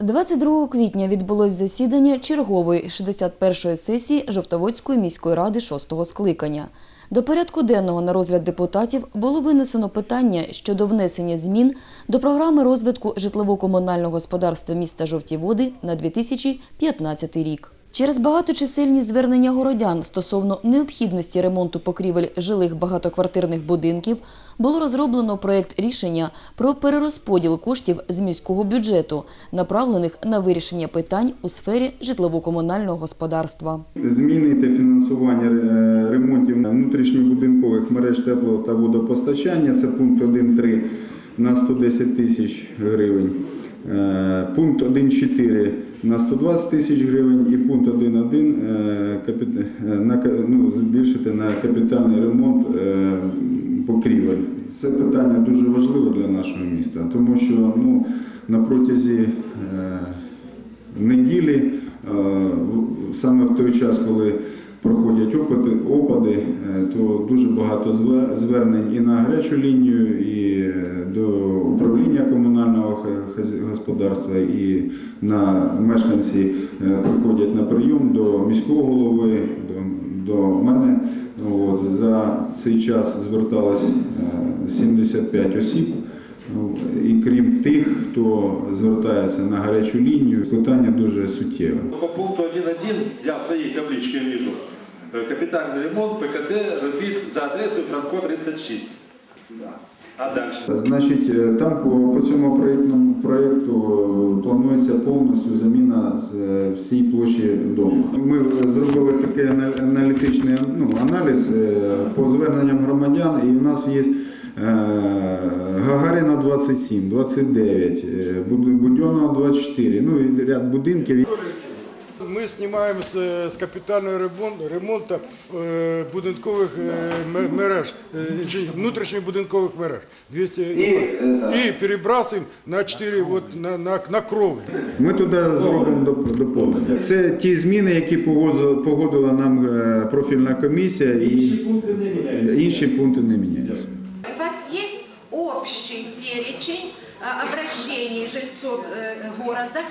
22 квітня відбулось засідання чергової 61-ї сесії Жовтоводської міської ради 6-го скликання. До порядку денного на розгляд депутатів було винесено питання щодо внесення змін до програми розвитку житлово-комунального господарства міста Жовті Води на 2015 рік. Через багаточисельні звернення городян стосовно необхідності ремонту покрівель жилих багатоквартирних будинків було розроблено проєкт рішення про перерозподіл коштів з міського бюджету, направлених на вирішення питань у сфері житлово-комунального господарства. Змінити фінансування е, ремонтів внутрішньобудинкових мереж тепло та водопостачання. Це пункт 1.3 на 110 тисяч гривень. Е, Пункт 1.4 на 120 тисяч гривень і пункт 1.1 е, е, ну, збільшити на капітальний ремонт покрівель. Це питання дуже важливе для нашого міста, тому що ну, на протязі неділі, саме в той час, коли проходять опити, опади, е, то дуже багато зве- звернень і на гарячу лінію, і е, до управління комунального господарства, і на мешканці е, приходять на прийом до міського голови, до, до мене. От, за цей час зверталось е, 75 осіб. Ну, І крім тих, хто звертається на гарячу лінію, питання дуже суттєве. По пункту 1.1 я в своїй табличці вижу е, капітальний ремонт ПКД робіт за адресою Франко 36. А далі? Значить, е, там по, по цьому проєктному проєкту е, планується повністю заміна всій площі дому. Ми зробили такий ана- аналітичний ну, аналіз по зверненням громадян, і в нас є Гагаріна 27, 29, е, Буд- 24, ну і ряд будинків. Ми знімаємо з, капітального ремонту, е, будинкових е, мереж, е, внутрішніх будинкових мереж 200 і перебрасуємо на 4 от, на, на, на кровлю. Ми туди зробимо доповнення. Це ті зміни, які погодила, нам профільна комісія, і інші пункти не міняються. У вас есть общий перечень а, обращений жильцов э, города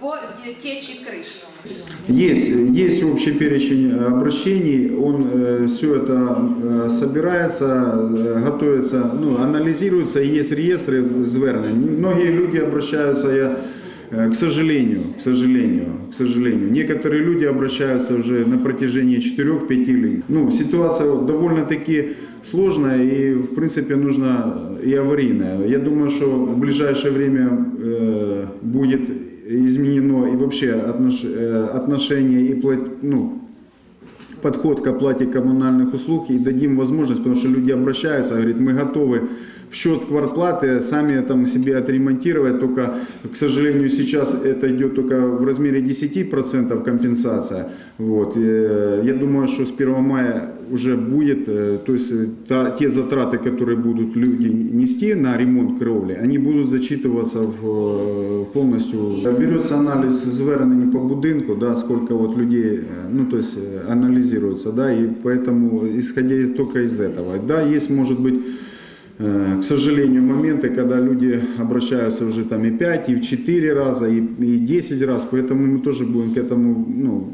по те- течи крыш? Есть, есть общий перечень э, обращений, он все это э, собирается, э, готовится, ну, анализируется, и есть реестры звернень. Многие люди обращаются, я, э, к сожалению, к сожалению, к сожалению, некоторые люди обращаются уже на протяжении 4-5 лет. Ну, ситуация довольно-таки сложная и, в принципе, нужна и аварийная. Я думаю, что в ближайшее время э, будет изменено и вообще отнош- э, отношение и плат- ну, подход к оплате коммунальных услуг и дадим возможность, потому что люди обращаются, говорят, мы готовы в счет квартплаты сами там себе отремонтировать, только, к сожалению, сейчас это идет только в размере 10% компенсация. Вот. Э, Я думаю, что с 1 мая уже будет, э, то есть э, та- те затраты, которые будут люди нести на ремонт кровли, они будут зачитываться в, э, полностью. Берется анализ звернень по будинку, да, сколько вот людей, э, ну то есть э, анализируется, да, и поэтому исходя из, только из этого. Да, есть может быть Э, К сожалению, моменты, когда люди обращаются уже там и 5, и в 4 раза, и, и 10 раз, поэтому мы тоже будем к этому ну,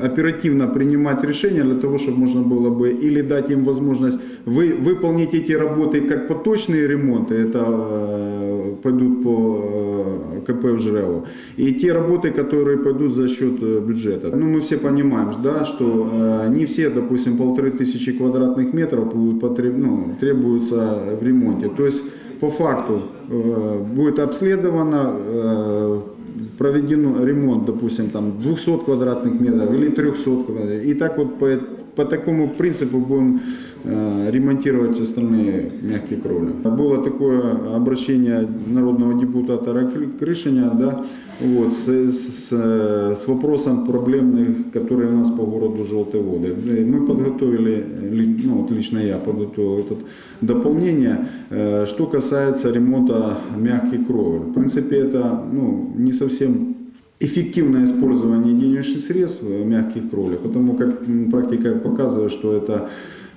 э, оперативно принимать решения для того, чтобы можно было бы или дать им возможность вы, выполнить эти работы как поточные ремонты, это э, пойдут по э, КП в Жрело, и те работы, которые пойдут за счет э, бюджета. Ну, мы все понимаем, да, что э, не все, допустим, полторы тысячи квадратных метров будут потреб- ну, требуются в ремонте. То есть, по факту, э, будет обследовано, э, проведен ремонт, допустим, там 200 квадратных метров или 300 квадратных. И так вот по, по такому принципу будем э, ремонтировать остальные мягкие кровли. Было такое обращение народного депутата Рак- Крышиня, да, вот, с, с- с вопросом проблемных, которые у нас по городу Желтые воды. И Мы подготовили, ли- ну вот лично я подготовил это дополнение, Э, что касается ремонта мягких кровель. В принципе, это ну, не совсем эффективное использование денежных средств э, мягких кровель, потому как м, практика показывает, что это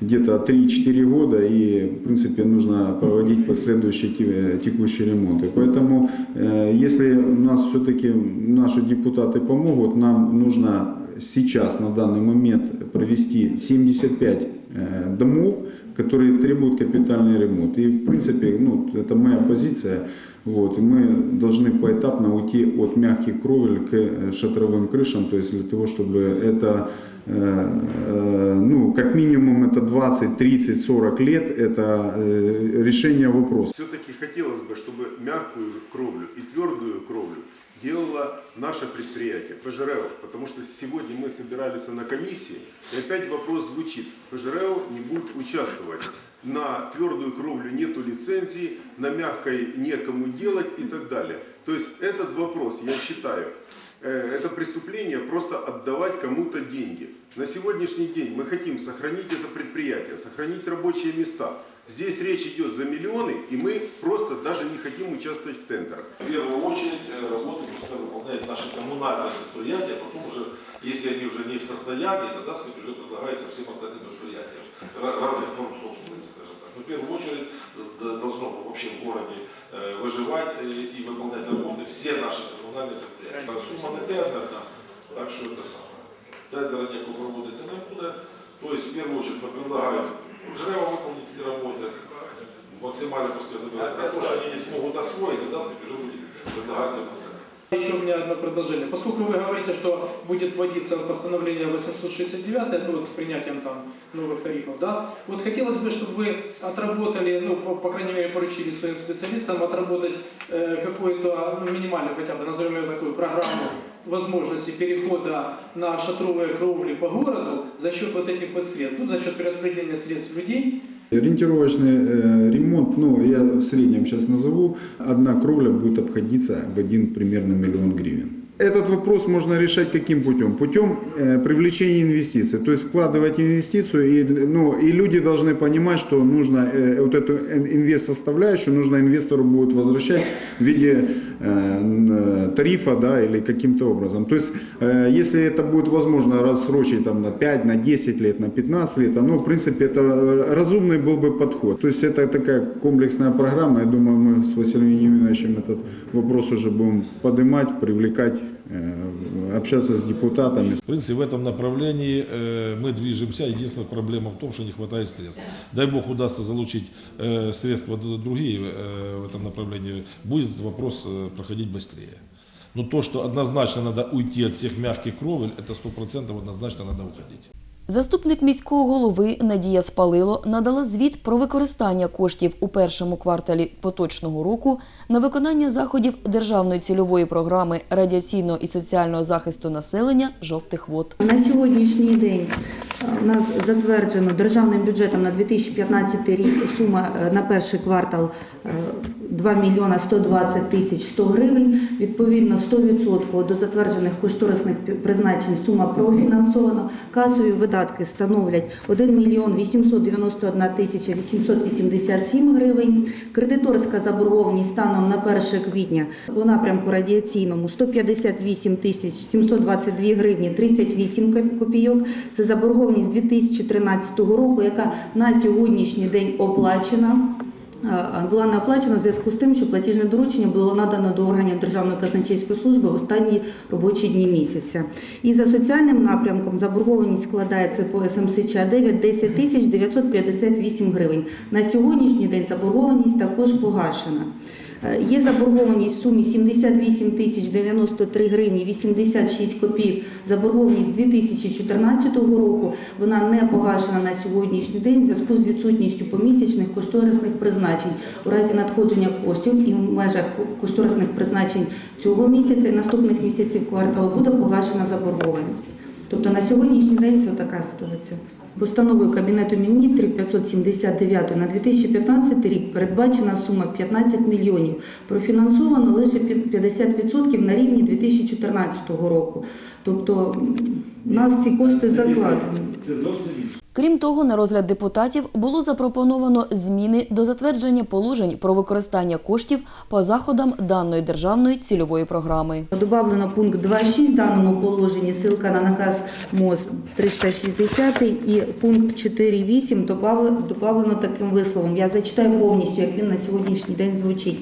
где-то 3-4 года, и, в принципе, нужно проводить последующие те- текущие ремонты. Поэтому, э, если у нас все-таки наши депутаты помогут, нам нужно сейчас, на данный момент, провести 75 э, домов, которые требуют капитальный ремонт. И, в принципе, ну, это моя позиция. Вот, и мы должны поэтапно уйти от мягких кровель к э, шатровым крышам, то есть для того, чтобы это, э, э, ну, как минимум это 20, 30, 40 лет, это э, решение вопроса. Все-таки хотелось бы, чтобы мягкую кровлю и твердую кровлю делало наше предприятие ПЖРЭО, потому что сегодня мы собирались на комиссии, и опять вопрос звучит, ПЖРЭО не будет участвовать. На твердую кровлю нету лицензии, на мягкой некому делать и так далее. То есть этот вопрос, я считаю, э, это преступление просто отдавать кому-то деньги. На сегодняшний день мы хотим сохранить это предприятие, сохранить рабочие места. Здесь речь идет за миллионы, и мы просто даже не хотим участвовать в тендерах. В первую очередь э, работу выполняют наши коммунальные предприятия, а потом уже, если они уже не в состоянии, тогда сказать, уже предлагается всем остальным предприятиям ра- разных форм собственности, скажем так. Но в первую очередь д- должно вообще в городе э, выживать э, и выполнять работы все наши коммунальные підприємство. Сума не тендерна, так що це саме. Тендер, ніякого проводиться не буде. Тобто, в першу чергу, ми предлагаємо жрево виконати роботи, максимально пускай забирати. А то, вони они не зможуть освоїти, будет предлагаться постоянно. Еще у меня одно предложение. Поскольку вы говорите, что будет вводиться постановление 869, это вот с принятием там новых тарифов, да, вот хотелось бы, чтобы вы отработали, ну, по, по крайней мере, поручили своим специалистам отработать э, какую-то, ну, минимальную хотя бы, назовем ее такую, программу возможности перехода на шатровые кровли по городу за счет вот этих вот средств, ну, за счет перераспределения средств людей, Ориентировочный э, ремонт, ну, я в среднем сейчас назову, одна кровля будет обходиться в один примерно миллион гривен. Этот вопрос можно решать каким путем? Путем э, привлечения инвестиций. То есть вкладывать инвестицию, и, ну, и люди должны понимать, что нужно э, вот эту инвест-составляющую, нужно инвестору будет возвращать в виде э, тарифа да, или каким-то образом. То есть, э, если это будет возможно рассрочить там, на 5, на 10 лет, на 15 лет, ну, в принципе, это разумный был бы подход. То есть, это такая комплексная программа. Я думаю, мы с Василием Евгеньевичем этот вопрос уже будем поднимать, привлекать, общаться с депутатами. В принципе, в этом направлении э, мы движемся. Единственная проблема в том, что не хватает средств. Дай Бог удастся залучить э, средства д- другие э, в этом направлении, будет этот вопрос э, проходить быстрее. Но то, что однозначно надо уйти от всех мягких кровель, это сто процентов однозначно надо уходить. Заступник міського голови Надія Спалило надала звіт про використання коштів у першому кварталі поточного року на виконання заходів Державної цільової програми радіаційного і соціального захисту населення жовтих вод. На сьогоднішній день е, у нас затверджено державним бюджетом на 2015 рік сума е, на перший квартал е, 2 мільйона 120 тисяч 100 гривень. Відповідно, 100% до затверджених кошторисних призначень сума профінансована. Касові видатки становлять 1 мільйон 891 тисяча 887 гривень. Кредиторська заборгованість станом на 1 квітня по напрямку радіаційному 158 тисяч 722 гривні 38 копійок. Це заборгованість 2013 року, яка на сьогоднішній день оплачена. Була не оплачена в зв'язку з тим, що платіжне доручення було надано до органів Державної казначейської служби в останні робочі дні місяця. І за соціальним напрямком заборгованість складається по СМСЧ 9 10 тисяч 958 гривень. На сьогоднішній день заборгованість також погашена. Е, Є заборгованість в сумі 78 тисяч 93 гривні 86 копійок. Заборгованість 2014 року. Вона не погашена на сьогоднішній день в зв'язку з відсутністю помісячних кошторисних призначень. У разі надходження коштів і в межах кошторисних призначень цього місяця і наступних місяців кварталу буде погашена заборгованість. Тобто на сьогоднішній день це така ситуація. Постановою Кабінету міністрів 579 на 2015 рік передбачена сума 15 мільйонів. Профінансовано лише під 50% на рівні 2014 року. Тобто у нас ці кошти закладені. Крім того, на розгляд депутатів було запропоновано зміни до затвердження положень про використання коштів по заходам даної державної цільової програми. Добавлено пункт 2.6 в даному положенні, ссылка на наказ МОЗ 360 і пункт 4.8 добавлено, добавлено таким висловом. Я зачитаю повністю, як він на сьогоднішній день звучить.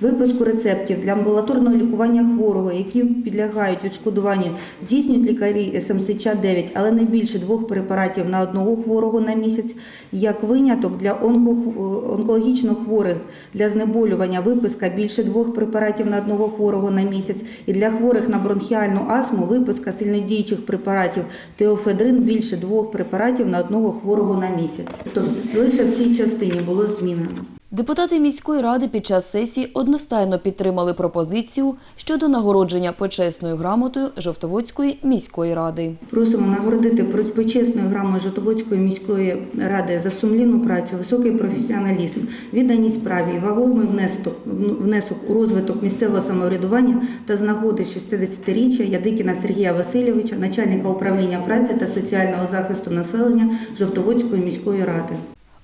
Випуску рецептів для амбулаторного лікування хворого, які підлягають відшкодуванню, здійснюють лікарі СМСЧ 9, але не більше двох препаратів на одного хворого на місяць. Як виняток для онкологічно хворих для знеболювання виписка більше двох препаратів на одного хворого на місяць, і для хворих на бронхіальну астму виписка сильнодіючих препаратів теофедрин більше двох препаратів на одного хворого на місяць. Тобто лише в цій частині було змінено. Депутати міської ради під час сесії одностайно підтримали пропозицію щодо нагородження почесною грамотою Жовтоводської міської ради. Просимо нагородити почесною грамою Житоводської міської ради за сумлінну працю, високий професіоналізм, відданість справі, вагомий внесок, внесок у розвиток місцевого самоврядування та з нагоди 60-річчя Ядикіна Сергія Васильовича, начальника управління праці та соціального захисту населення Жовтоводської міської ради.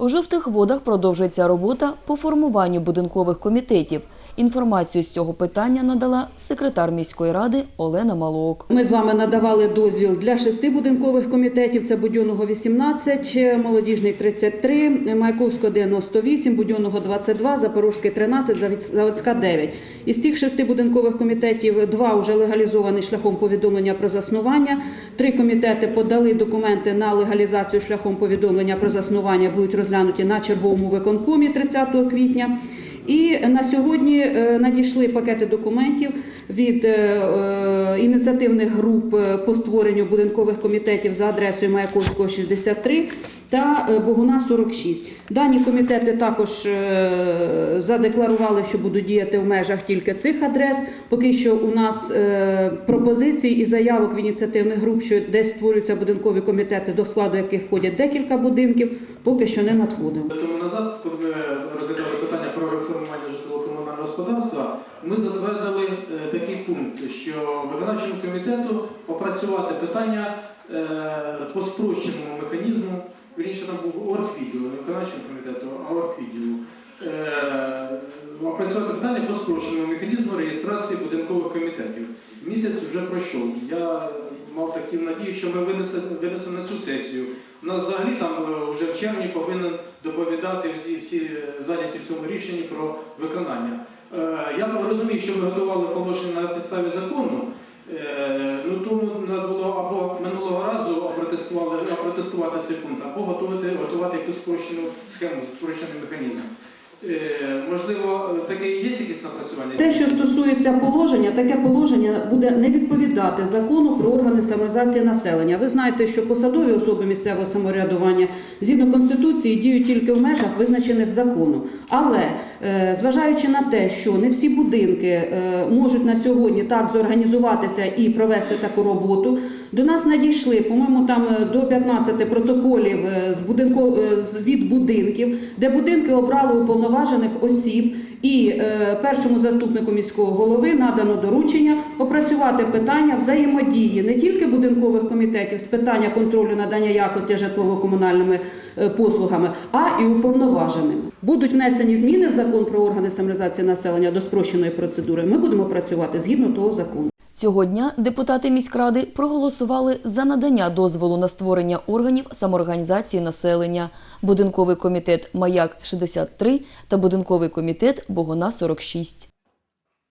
У жовтих водах продовжується робота по формуванню будинкових комітетів. Інформацію з цього питання надала секретар міської ради Олена Малок. Ми з вами надавали дозвіл для шести будинкових комітетів. Це Будьонного 18, Молодіжний 33, Майковського 98, Будьонного 22, Запорозький 13, Завіц- Заводська 9. Із цих шести будинкових комітетів два вже легалізовані шляхом повідомлення про заснування. Три комітети подали документи на легалізацію шляхом повідомлення про заснування, будуть розглянуті на черговому виконкомі 30 квітня. І на сьогодні е, надійшли пакети документів від е, е, ініціативних груп по створенню будинкових комітетів за адресою Маяковського 63 та Богуна 46. Дані комітети також задекларували, що будуть діяти в межах тільки цих адрес. Поки що у нас пропозицій і заявок в ініціативних груп, що десь створюються будинкові комітети, до складу яких входять декілька будинків, поки що не надходило. Тому назад, коли розглядали питання про реформування житлово-комунального господарства, ми затвердили е, такий пункт, що виконавчому комітету опрацювати питання е, по спрощеному механізму. Вірніше там був оргвідділу, не виконавчому комітету, а оргвідділу. Е, Опрацювати питання по спрощеному механізму реєстрації будинкових комітетів. Місяць вже пройшов. Я мав таку надію, що ми винесемо на цю сесію. У нас взагалі там вже в червні повинен доповідати всі, всі зайняті в цьому рішенні про виконання. Е, Я розумію, що ми готували положення на підставі закону. Е, Ну тому треба було або минулого разу опротестувати цей пункт, або готувати, готувати якусь спрощену схему, спрощений механізм. Е, Можливо, таке є якісь напрацювання? Те, що стосується положення, таке положення буде не відповідати закону про органи самореалізації населення. Ви знаєте, що посадові особи місцевого самоврядування згідно конституції діють тільки в межах визначених законом. Але е, зважаючи на те, що не всі будинки е, можуть на сьогодні так зорганізуватися і провести таку роботу, до нас надійшли, по-моєму, там до 15 протоколів з будинко е, від будинків, де будинки обрали уповноважених осіб, і е, першому заступнику міського голови надано доручення опрацювати питання взаємодії не тільки будинкових комітетів з питання контролю надання якості житлово-комунальними е, послугами, а і уповноваженими. Будуть внесені зміни в закон про органи самореалізації населення до спрощеної процедури. Ми будемо працювати згідно того закону. Цього дня депутати міськради проголосували за надання дозволу на створення органів самоорганізації населення, будинковий комітет Маяк 63 та будинковий комітет Богона 46.